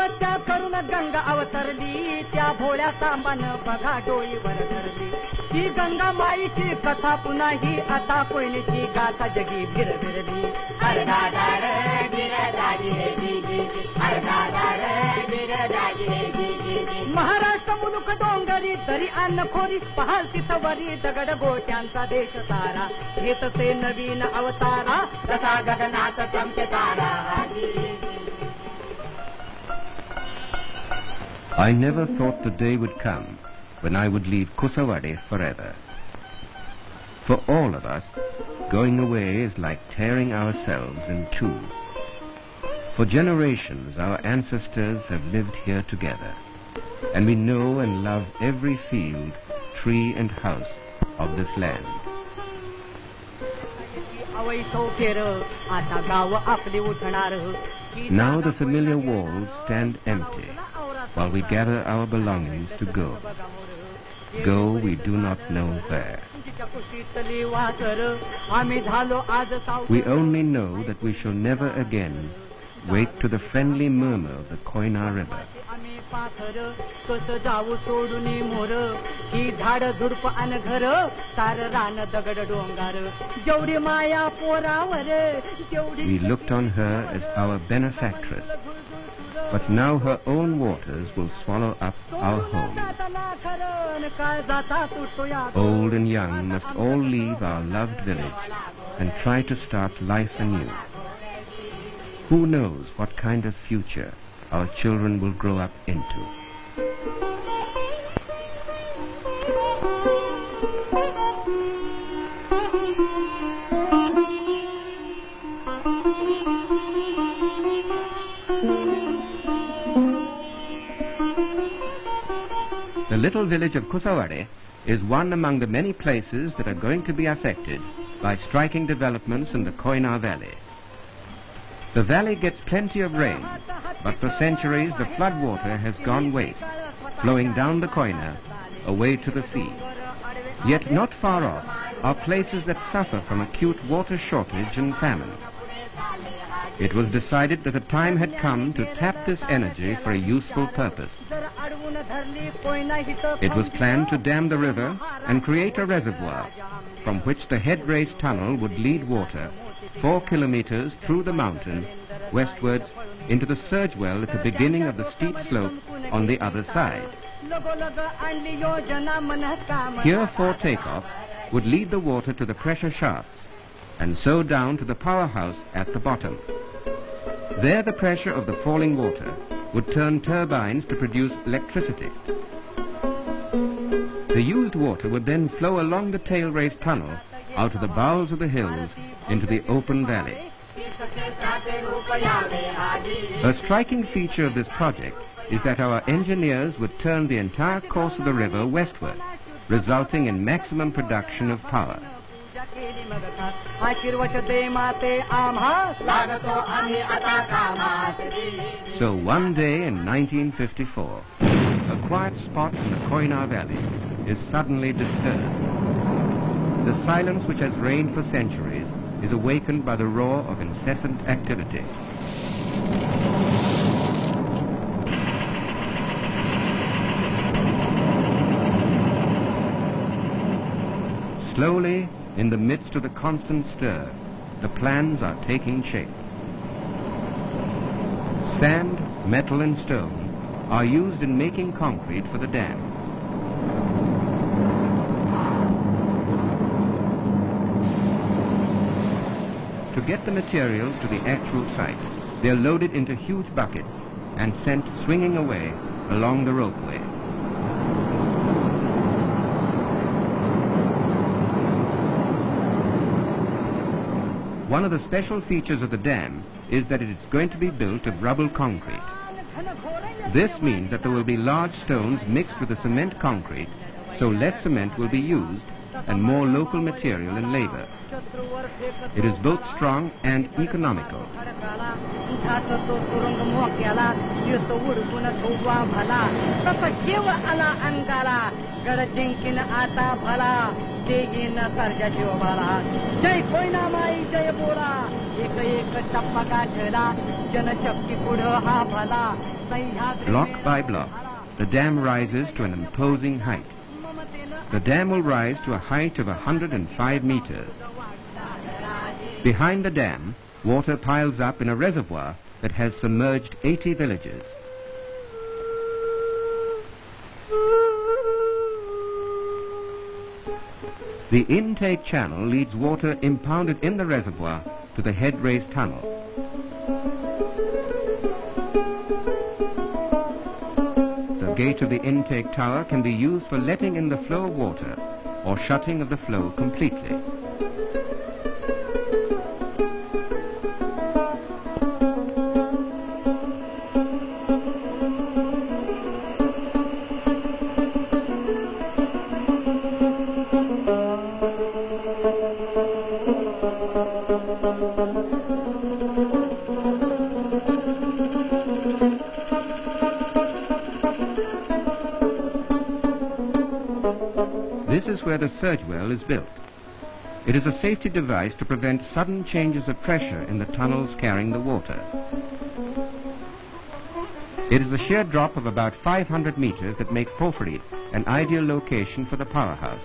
भगीरथ करून गंगा अवतरली. त्या भोळ्या सांबानं बघा डोळीवर धरली. ती गंगा माईची कथा पुन्हा ही आता कोयलीची गाथा जगी फिरभिरली महाराष्ट्र मुलुक डोंगरी तरी अन्नखोरी पहाल तिथं वरी दगड गोट्यांचा देश सारा. घेत ते नवीन अवतारा तसा गगनात चमके तारा I never thought the day would come when I would leave Kusawadi forever. For all of us, going away is like tearing ourselves in two. For generations our ancestors have lived here together, and we know and love every field, tree and house of this land. Now the familiar walls stand empty, while we gather our belongings to go. Go we do not know where. We only know that we shall never again wake to the friendly murmur of the Koina River. We looked on her as our benefactress, but now her own waters will swallow up our home. Old and young must all leave our loved village and try to start life anew. Who knows what kind of future our children will grow up into. Little village of Kusawade is one among the many places that are going to be affected by striking developments in the Koina Valley. The valley gets plenty of rain, but for centuries the floodwater has gone waste, flowing down the Koina, away to the sea. Yet not far off are places that suffer from acute water shortage and famine. It was decided that the time had come to tap this energy for a useful purpose. It was planned to dam the river and create a reservoir from which the head race tunnel would lead water four kilometers through the mountain westwards into the surge well at the beginning of the steep slope on the other side. Here for takeoff would lead the water to the pressure shafts and so down to the powerhouse at the bottom. There the pressure of the falling water would turn turbines to produce electricity. The used water would then flow along the tail race tunnel out of the bowels of the hills into the open valley. A striking feature of this project is that our engineers would turn the entire course of the river westward, resulting in maximum production of power. So one day in 1954, a quiet spot in the Koina Valley is suddenly disturbed. The silence which has reigned for centuries is awakened by the roar of incessant activity. Slowly, in the midst of the constant stir, the plans are taking shape. Sand, metal and stone are used in making concrete for the dam. To get the materials to the actual site, they are loaded into huge buckets and sent swinging away along the ropeway. One of the special features of the dam is that it is going to be built of rubble concrete. This means that there will be large stones mixed with the cement concrete, so less cement will be used and more local material and labor. It is both strong and economical. Case उडकून थोवा भला तप शिव आला अंगाला गड जिंकीन आता भला देईन सर्जा शिवबाला जय कोयना माई जय बोला एक एक टप्पा गाठला जनशक्ती पुढं हा भला Sahyadri Block by block, the dam rises to an imposing height. The dam will rise to a height of 105 meters. Behind the dam, water piles up in a reservoir that has submerged 80 villages. The intake channel leads water impounded in the reservoir to the head race tunnel. Gate of the intake tower can be used for letting in the flow of water or shutting of the flow completely. This is where the surge well is built. It is a safety device to prevent sudden changes of pressure in the tunnels carrying the water. It is a sheer drop of about 500 meters that make Pofri an ideal location for the powerhouse.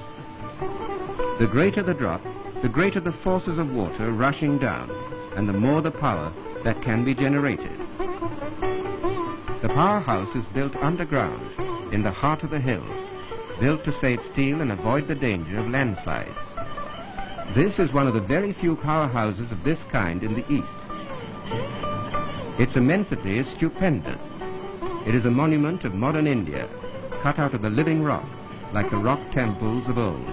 The greater the drop, the greater the forces of water rushing down, and the more the power that can be generated. The powerhouse is built underground, in the heart of the hills, built to save steel and avoid the danger of landslides. This is one of the very few powerhouses of this kind in the East. Its immensity is stupendous. It is a monument of modern India, cut out of the living rock, like the rock temples of old.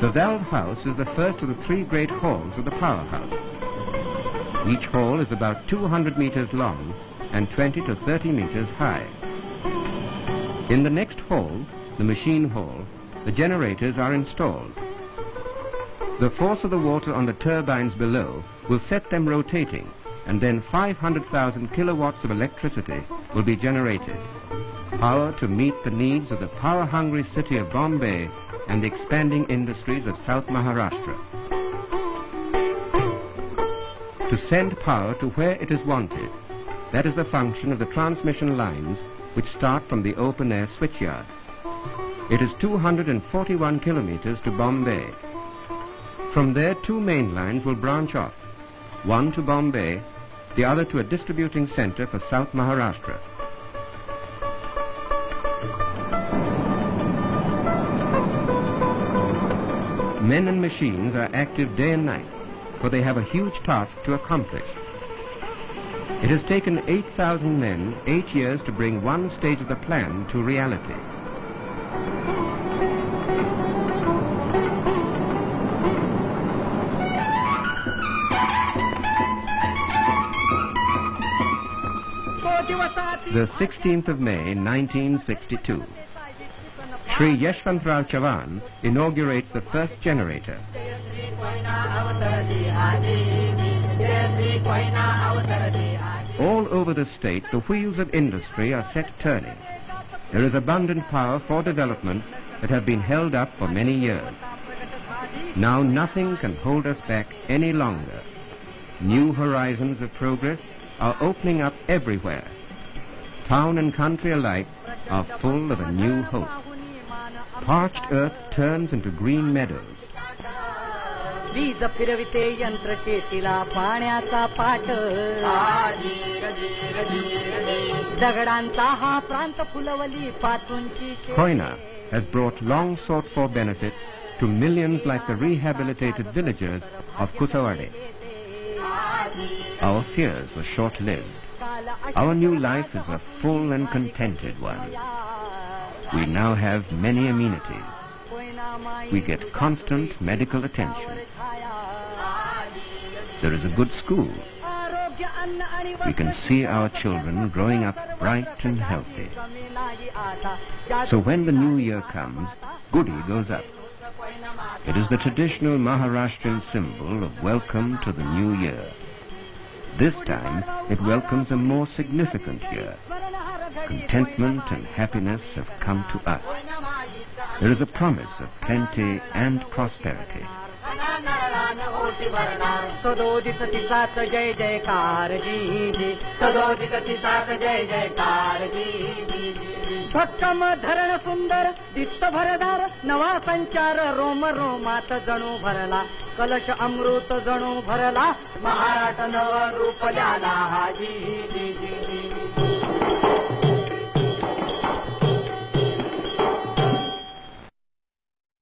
The valve house is the first of the three great halls of the powerhouse. Each hall is about 200 meters long and 20 to 30 meters high. In the next hall, the machine hall, the generators are installed. The force of the water on the turbines below will set them rotating, and then 500,000 kilowatts of electricity will be generated. Power to meet the needs of the power-hungry city of Bombay and the expanding industries of South Maharashtra. To send power to where it is wanted, that is the function of the transmission lines which start from the open-air switchyard. It is 241 kilometers to Bombay. From there, two main lines will branch off, one to Bombay, the other to a distributing center for South Maharashtra. Men and machines are active day and night, for they have a huge task to accomplish. It has taken 8,000 men eight years to bring one stage of the plan to reality. The 16th of May, 1962. Sri Yeshwantrao Chavan inaugurates the first generator. All over the state, the wheels of industry are set turning. There is abundant power for development that have been held up for many years. Now nothing can hold us back any longer. New horizons of progress are opening up everywhere. Town and country alike are full of a new hope. Parched earth turns into green meadows. वीज फिरविते यंत्र शेतीला पाण्याचा पाट दगडांचा हा प्रांत फुलवली पाचूंची शेत. Koina has brought long sought for benefits to millions like the rehabilitated villagers of Kusawade. Our fears were short lived. Our new life is a full and contented one. We now have many amenities. We get constant medical attention. There is a good school. We can see our children growing up bright and healthy. So when the new year comes, Goody goes up. It is the traditional Maharashtrian symbol of welcome to the new year. This time it welcomes a more significant year. Contentment and happiness have come to us There is a promise of plenty and prosperity. सदोदित तिसात जय जयकार जी जी सदोदित तिसात जय जयकार जी जी, जी भक्कम धरण सुंदर दिस्त भरदार नवा संचार रोम रोमात जणू भरला कलश अमृत जणू भरला महाराट नव रूप झाला जी जी जी जी